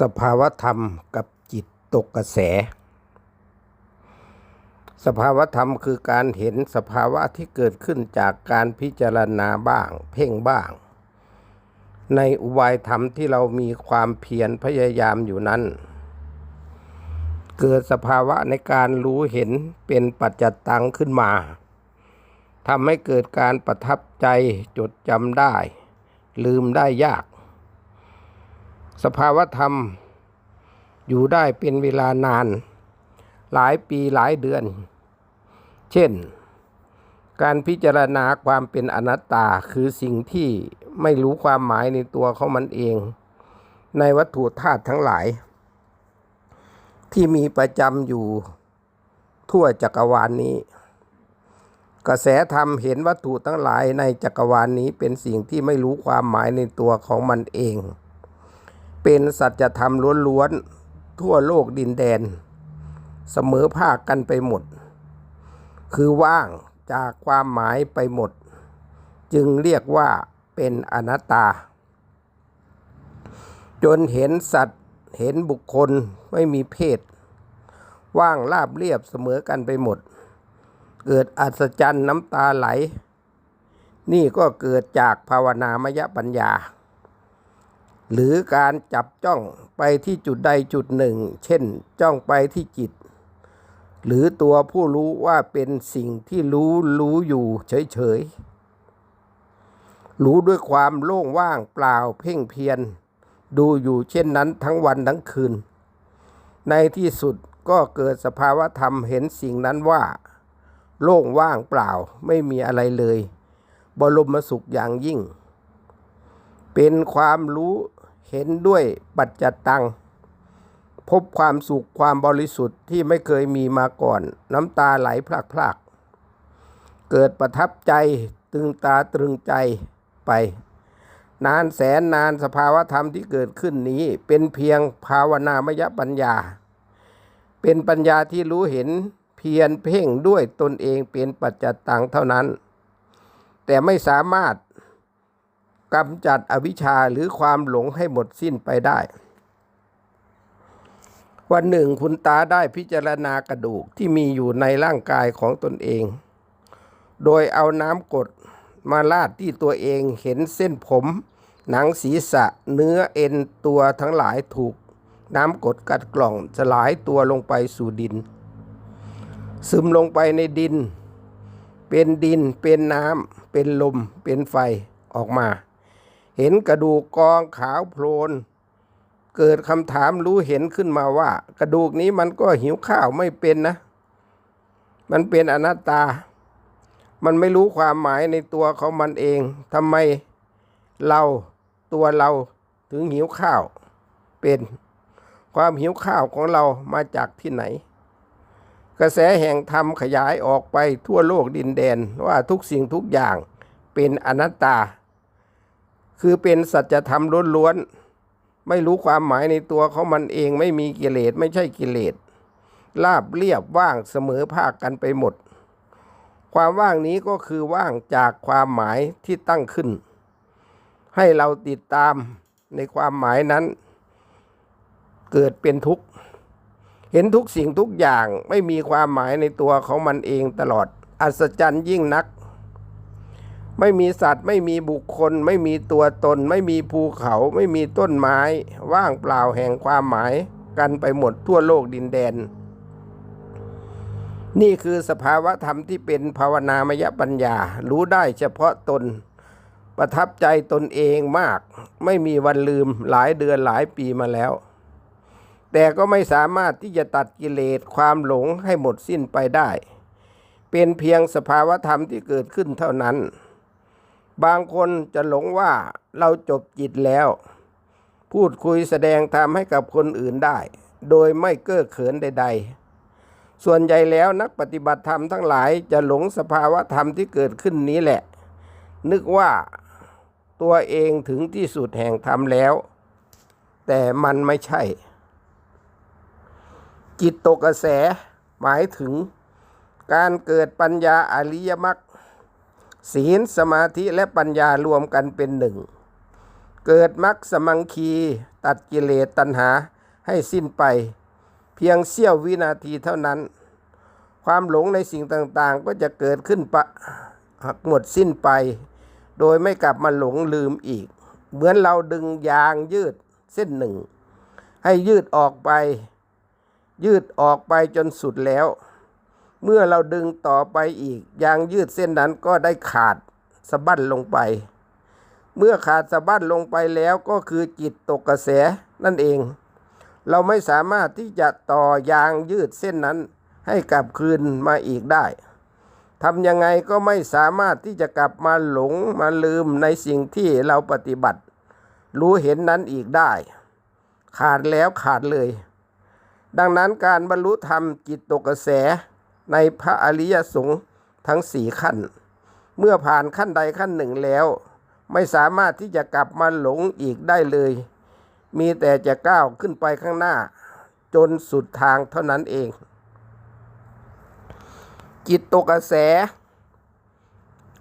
สภาวธรรมกับจิตตกกระแส สภาวธรรมคือการเห็นสภาวะที่เกิดขึ้นจากการพิจารณาบ้าง เพ่งบ้าง ในอุบายธรรมที่เรามีความเพียรพยายามอยู่นั้น เกิดสภาวะในการรู้เห็นเป็นปัจจตังขึ้นมาทำให้เกิดการประทับใจจดจำได้ ลืมได้ยาก สภาวธรรม อยู่ได้เป็นเวลานาน หลายปีหลายเดือน เช่น การพิจารณาความเป็นอนัตตาคือสิ่งที่ไม่รู้ความหมายในตัวของมันเอง ในวัตถุธาตุทั้งหลาย ที่มีประจำอยู่ทั่วจักรวาลนนี้ กระแสธรรมเห็นวัตถุทั้งหลายในจักรวาลนนี้เป็นสิ่งที่ไม่รู้ความหมายในตัวของมันเอง เป็นสัจธรรมล้วนๆทั่วโลกดินแดน เสมอภาคกันไปหมด คือว่างจากความหมายไปหมด จึงเรียกว่าเป็นอนัตตา จนเห็นสัตว์เห็นบุคคลไม่มีเพศ ว่างราบเรียบเสมอกันไปหมด เกิดอัศจรรย์น้ำตาไหล นี่ก็เกิดจากภาวนามยปัญญา หรือการจับจ้องไปที่จุดใดจุดหนึ่ง เช่น จ้องไปที่จิต หรือตัวผู้รู้ว่าเป็นสิ่งที่รู้รู้อยู่เฉยๆ รู้ด้วยความโล่งว่างเปล่าเพ่งเพียรดูอยู่เช่นนั้นทั้งวันทั้งคืน ในที่สุดก็เกิดสภาวะธรรมเห็นสิ่งนั้นว่า โล่งว่างเปล่าไม่มีอะไรเลย บรมสุขอย่างยิ่ง เป็นความรู้ เห็นด้วยปัจจตัง พบความสุขความบริสุทธิ์ที่ไม่เคยมีมาก่อน น้ำตาไหลพลากๆเกิดประทับใจตึงตาตรึงใจไป นานแสนนานสภาวธรรมที่เกิดขึ้นนี้ เป็นเพียงภาวนามยปัญญา เป็นปัญญาที่รู้เห็นเพียรเพ่งด้วยตนเองเป็นปัจจตังเท่านั้น แต่ไม่สามารถ กำจัดอวิชชาหรือความหลงให้หมดสิ้นไปได้ วันหนึ่งคุณตาได้พิจารณากระดูกที่มีอยู่ในร่างกายของตนเอง โดยเอาน้ำกดมาลาดที่ตัวเองเห็นเส้นผม หนังศีรษะเนื้อเอ็นตัวทั้งหลายถูก น้ำกดกัดกล่องสลายตัวลงไปสู่ดิน ซึมลงไปในดิน เป็นดินเป็นน้ำเป็นลมเป็นไฟออกมา เห็นกระดูกกองขาวโพลน เกิดคำถามรู้เห็นขึ้นมาว่า กระดูกนี้มันก็หิวข้าวไม่เป็นนะ มันเป็นอนัตตา มันไม่รู้ความหมายในตัวของมันเองทำไมเราตัวเราถึงหิวข้าวเป็น ความหิวข้าวของเรามาจากที่ไหน กระแสแห่งธรรมขยายออกไปทั่วโลกดินแดนว่าทุกสิ่งทุกอย่างเป็นอนัตตา คือเป็นสัจธรรมล้วนๆไม่รู้ความหมายในตัวของมันเองไม่มีกิเลสไม่ใช่กิเลสลาบเรียบว่างเสมอภาคกันไปหมด ความว่างนี้ก็คือว่างจากความหมายที่ตั้งขึ้น ให้เราติดตามในความหมายนั้น เกิดเป็นทุกข์ เห็นทุกสิ่งทุกอย่างไม่มีความหมายในตัวของมันเองตลอด อัศจรรย์ยิ่งนัก ไม่มีสัตว์ ไม่มีบุคคล ไม่มีตัวตน ไม่มีภูเขา ไม่มีต้นไม้ ว่างเปล่าแห่งความหมายกันไปหมดทั่วโลกดินแดน นี่คือสภาวะธรรมที่เป็นภาวนามยปัญญา รู้ได้เฉพาะตน ประทับใจตนเองมาก ไม่มีวันลืมหลายเดือนหลายปีมาแล้ว แต่ก็ไม่สามารถที่จะตัดกิเลสความหลงให้หมดสิ้นไปได้ เป็นเพียงสภาวะธรรมที่เกิดขึ้นเท่านั้น บางคนจะหลงว่าเราจบจิตแล้ว พูดคุยแสดงธรรมให้กับคนอื่นได้ โดยไม่เก้อเขินใด ๆ ส่วนใหญ่แล้วนักปฏิบัติธรรมทั้งหลายจะหลงสภาวะธรรมที่เกิดขึ้นนี้แหละ นึกว่าตัวเองถึงที่สุดแห่งธรรมแล้ว แต่มันไม่ใช่ จิตตกกระแสหมายถึงการเกิดปัญญาอริยมรรค ศีลสมาธิและปัญญารวมกันเป็นหนึ่ง เกิดมรรคสมังคีตัดกิเลสตัณหาให้สิ้นไป เพียงเสี้ยววินาทีเท่านั้น ความหลงในสิ่งต่างๆ ก็จะเกิดขึ้นปะหักหมดสิ้นไป โดยไม่กลับมาหลงลืมอีก เหมือนเราดึงยางยืดเส้นหนึ่ง ให้ยืดออกไป ยืดออกไปจนสุดแล้ว เมื่อเราดึงต่อไปอีก ยางยืดเส้นนั้นก็ได้ขาดสะบั้นลงไป เมื่อขาดสะบั้นลงไปแล้วก็คือจิตตกกระแสนั่นเอง เราไม่สามารถที่จะต่อยางยืดเส้นนั้น ให้กลับคืนมาอีกได้ทำยังไงก็ไม่สามารถที่จะกลับมาหลงมาลืมในสิ่งที่เราปฏิบัติ รู้เห็นนั้นอีกได้ ขาดแล้วขาดเลย ดังนั้นการบรรลุธรรมจิตตกกระแส ในพระอริยสงฆ์ทั้งสี่ขั้น เมื่อผ่านขั้นใดขั้นหนึ่งแล้ว ไม่สามารถที่จะกลับมาหลงอีกได้เลย มีแต่จะก้าวขึ้นไปข้างหน้า จนสุดทางเท่านั้นเอง จิตตกกระแส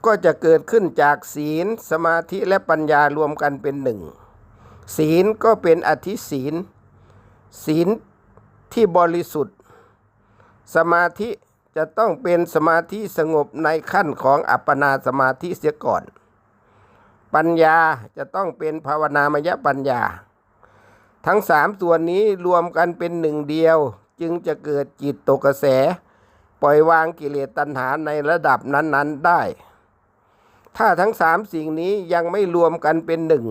ก็จะเกิดขึ้นจากศีลสมาธิและปัญญารวมกันเป็นหนึ่ง ศีลก็เป็นอธิศีล ศีลที่บริสุทธิ์ สมาธิ จะต้องเป็นสมาธิสงบในขั้นของอัปปนาสมาธิเสียก่อน ปัญญาจะต้องเป็นภาวนามยปัญญา ทั้งสามตัวนนี้รวมกันเป็นหนึ่งเดียว จึงจะเกิดจิตตกกระแส ปล่อยวางกิเลสตัณหาในระดับนั้น ๆได้ ถ้าทั้งสามสิ่งนี้ยังไม่รวมกันเป็นหนึ่ง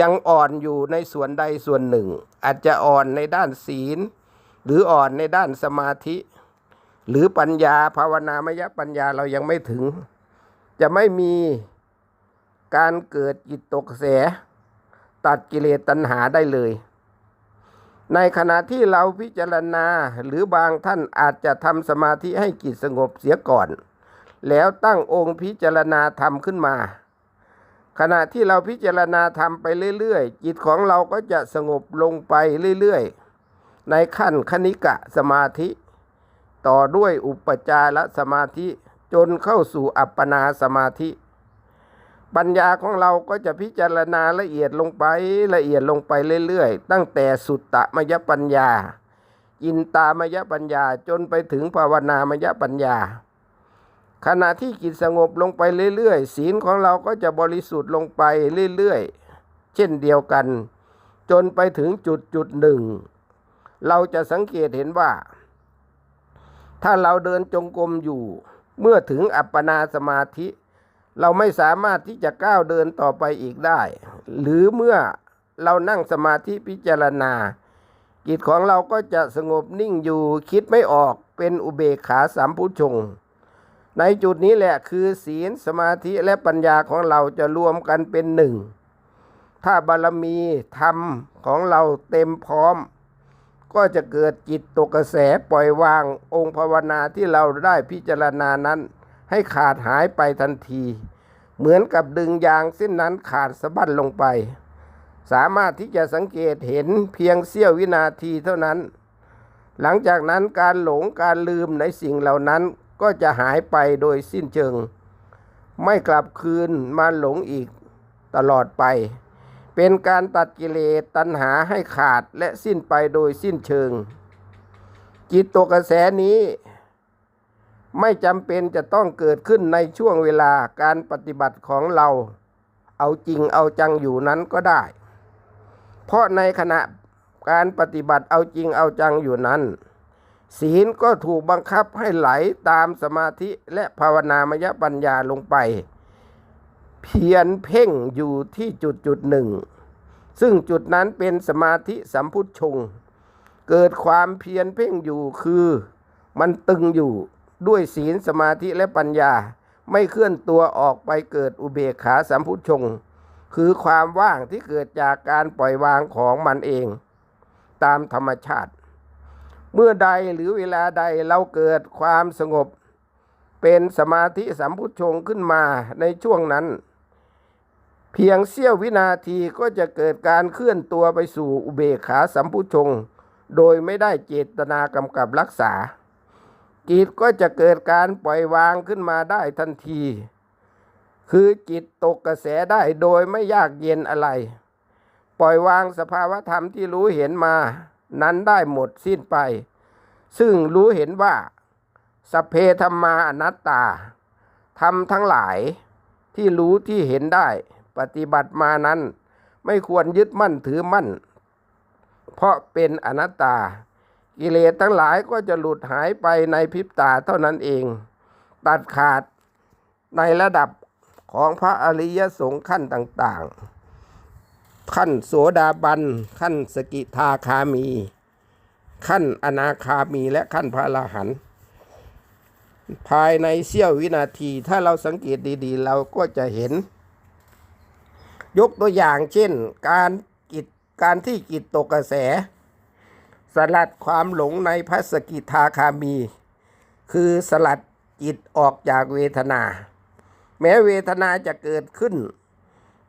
ยังอ่อนอยู่ในส่วนใดส่วนหนึ่ง อาจจะอ่อนในด้านศีล หรืออ่อนในด้านสมาธิ หรือปัญญาภาวนามยปัญญาเรายังไม่ถึง จะไม่มีการเกิดจิตตกกระแสตัดกิเลสตัณหาได้เลย ในขณะที่เราพิจารณาหรือบางท่านอาจจะทำสมาธิให้จิตสงบเสียก่อน แล้วตั้งองค์พิจารณาธรรมขึ้นมา ขณะที่เราพิจารณาธรรมไปเรื่อยๆ จิตของเราก็จะสงบลงไปเรื่อยๆ ในขั้นคณิกะสมาธิ ต่อด้วยอุปจารสมาธิจนเข้าสู่อัปปนาสมาธิ ปัญญาของเราก็จะพิจารณาละเอียดลงไปละเอียดลงไปเรื่อยๆ ตั้งแต่สุตตมยปัญญา อินตามยปัญญาจนไปถึงภาวนามยปัญญา ขณะที่จิตสงบลงไปเรื่อยๆ ศีลของเราก็จะบริสุทธิ์ลงไปเรื่อยๆ เช่นเดียวกัน จนไปถึงจุดจุดหนึ่ง เราจะสังเกตเห็นว่า ถ้าเราเดินจงกรมอยู่ เมื่อถึงอัปปนาสมาธิ เราไม่สามารถที่จะก้าวเดินต่อไปอีกได้ หรือเมื่อเรานั่งสมาธิพิจารณาจิตของเราก็จะสงบนิ่งอยู่คิดไม่ออกเป็นอุเบกขาสามพุชง ในจุดนี้แหละคือศีลสมาธิและปัญญาของเราจะรวมกันเป็นหนึ่ง ถ้าบารมีธรรมของเราเต็มพร้อม ก็จะเกิดจิตตกกระแสปล่อยวางองค์ภาวนาที่เราได้พิจารณานั้น ให้ขาดหายไปทันที เหมือนกับดึงยางเส้นนั้นขาดสะบั้นลงไป สามารถที่จะสังเกตเห็นเพียงเสี้ยววินาทีเท่านั้น หลังจากนั้นการหลงการลืมในสิ่งเหล่านั้นก็จะหายไปโดยสิ้นเชิง ไม่กลับคืนมาหลงอีกตลอดไป เป็นการตัดกิเลสตัณหาให้ขาดและสิ้นไปโดยสิ้นเชิง จิตตกกระแสนี้ ไม่จำเป็นจะต้องเกิดขึ้นในช่วงเวลาการปฏิบัติของเรา เอาจริงเอาจังอยู่นั้นก็ได้ เพราะในขณะการปฏิบัติเอาจริงเอาจังอยู่นั้น ศีลก็ถูกบังคับให้ไหลตามสมาธิและภาวนามยปัญญาลงไป เพียรเพ่งอยู่ที่จุดจุดหนึ่ง ซึ่งจุดนั้นเป็นสมาธิสัมพุทธชง เกิดความเพียรเพ่งอยู่คือมันตึงอยู่ด้วยศีลสมาธิและปัญญา ไม่เคลื่อนตัวออกไปเกิดอุเบกขาสัมพุทธชง คือความว่างที่เกิดจากการปล่อยวางของมันเอง ตามธรรมชาติ เมื่อใดหรือเวลาใดเราเกิดความสงบ เป็นสมาธิสัมพุทธชงขึ้นมาในช่วงนั้น เพียงเสี้ยววินาทีก็จะเกิดการเคลื่อนตัวไปสู่อุเบกขาสัมพุชง โดยไม่ได้เจตนากำกับรักษา จิตก็จะเกิดการปล่อยวางขึ้นมาได้ทันที คือจิตตกกระแสได้โดยไม่ยากเย็นอะไร ปล่อยวางสภาวธรรมที่รู้เห็นมา นั้นได้หมดสิ้นไป ซึ่งรู้เห็นว่าสเพธรรมาอนัตตาธรรมทั้งหลายที่รู้ที่เห็นได้ ปฏิบัติมานั้น ไม่ควรยึดมั่นถือมั่น เพราะเป็นอนัตตา กิเลสทั้งหลายก็จะหลุดหายไปในพริบตาเท่านั้นเอง ตัดขาดในระดับของพระอริยสงฆ์ขั้นต่างๆ ขั้นโสดาบัน ขั้นสกิทาคามี ขั้นอนาคามีและขั้นพระอรหันภายในเสี้ยววินาที ถ้าเราสังเกตดีๆ เราก็จะเห็น ยกตัวอย่างเช่น การกิจการที่กิจตกกระแส สลัดความหลงในพระสกิทาคามี คือสลัดจิตออกจากเวทนา แม้เวทนาจะเกิดขึ้น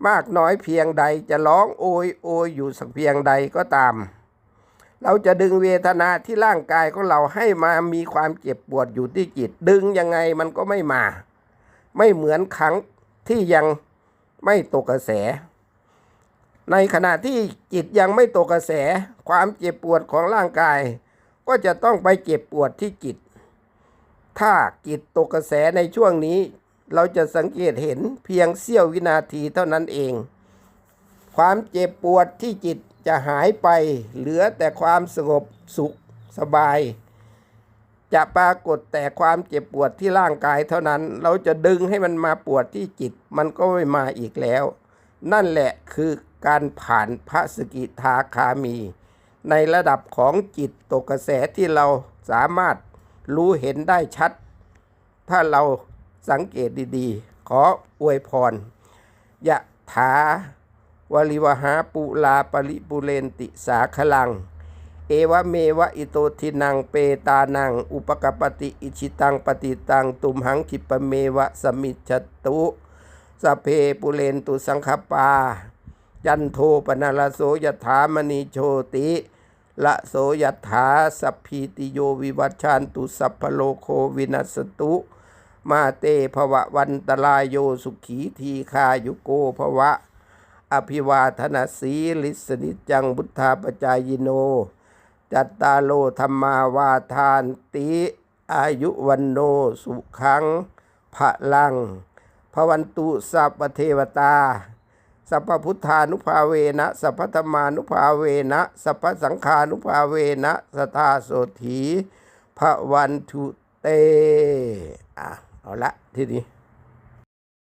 มากน้อยเพียงใดจะร้องโอยโอยอยู่สักเพียงใดก็ตาม เราจะดึงเวทนาที่ร่างกายของเราให้มามีความเจ็บปวดอยู่ที่จิต ดึงยังไงมันก็ไม่มา ไม่เหมือนครั้งที่ยัง ไม่ตกกระแส ในขณะที่จิตยังไม่ตกกระแส ความเจ็บปวดของร่างกาย ก็จะต้องไปเจ็บปวดที่จิต ถ้าจิตตกกระแสในช่วงนี้ เราจะสังเกตเห็นเพียงเสี้ยววินาทีเท่านั้นเอง ความเจ็บปวดที่จิตจะหายไป เหลือแต่ความสงบสุขสบาย จะปรากฏแต่ความเจ็บปวดที่ร่างกายเท่านั้น เราจะดึงให้มันมาปวดที่จิต มันก็ไม่มาอีกแล้ว นั่นแหละคือการผ่านพระสกิทาคามี ในระดับของจิตตกกระแสที่เราสามารถรู้เห็นได้ชัด ถ้าเราสังเกตดีๆ ขออวยพรยะถาวริวหาปุลาปริปุเรนติสาคลัง เอวเมวะอิโตทินังเปตานัง อุปกปปติอิชิตังปฏิตังตุมหังคิปเมวะสมิจฉตุสเพปุเรนตุสังคปา ยันโทปนาลโสยถามณีโชติละโสยถาสัพพีติโยวิวัชชันตุสัพพโลโควินัสตุ มาเตภวะวันตรายโยสุขีทีคายุโกภวะ อภิวาทนาสีลิสนิจจังบุทธาปจายโน จัตตาโลธรรมาวาทานติ อายุวันโนสุขังพะลังพวันตุสัพพเทวตา สัพพุทธานุภาเวนะ สัพพธรรมานุภาเวนะ สัพพสังฆานุภาเวนะสทาโสถีพระวันทุเตอะเอาละทีนี้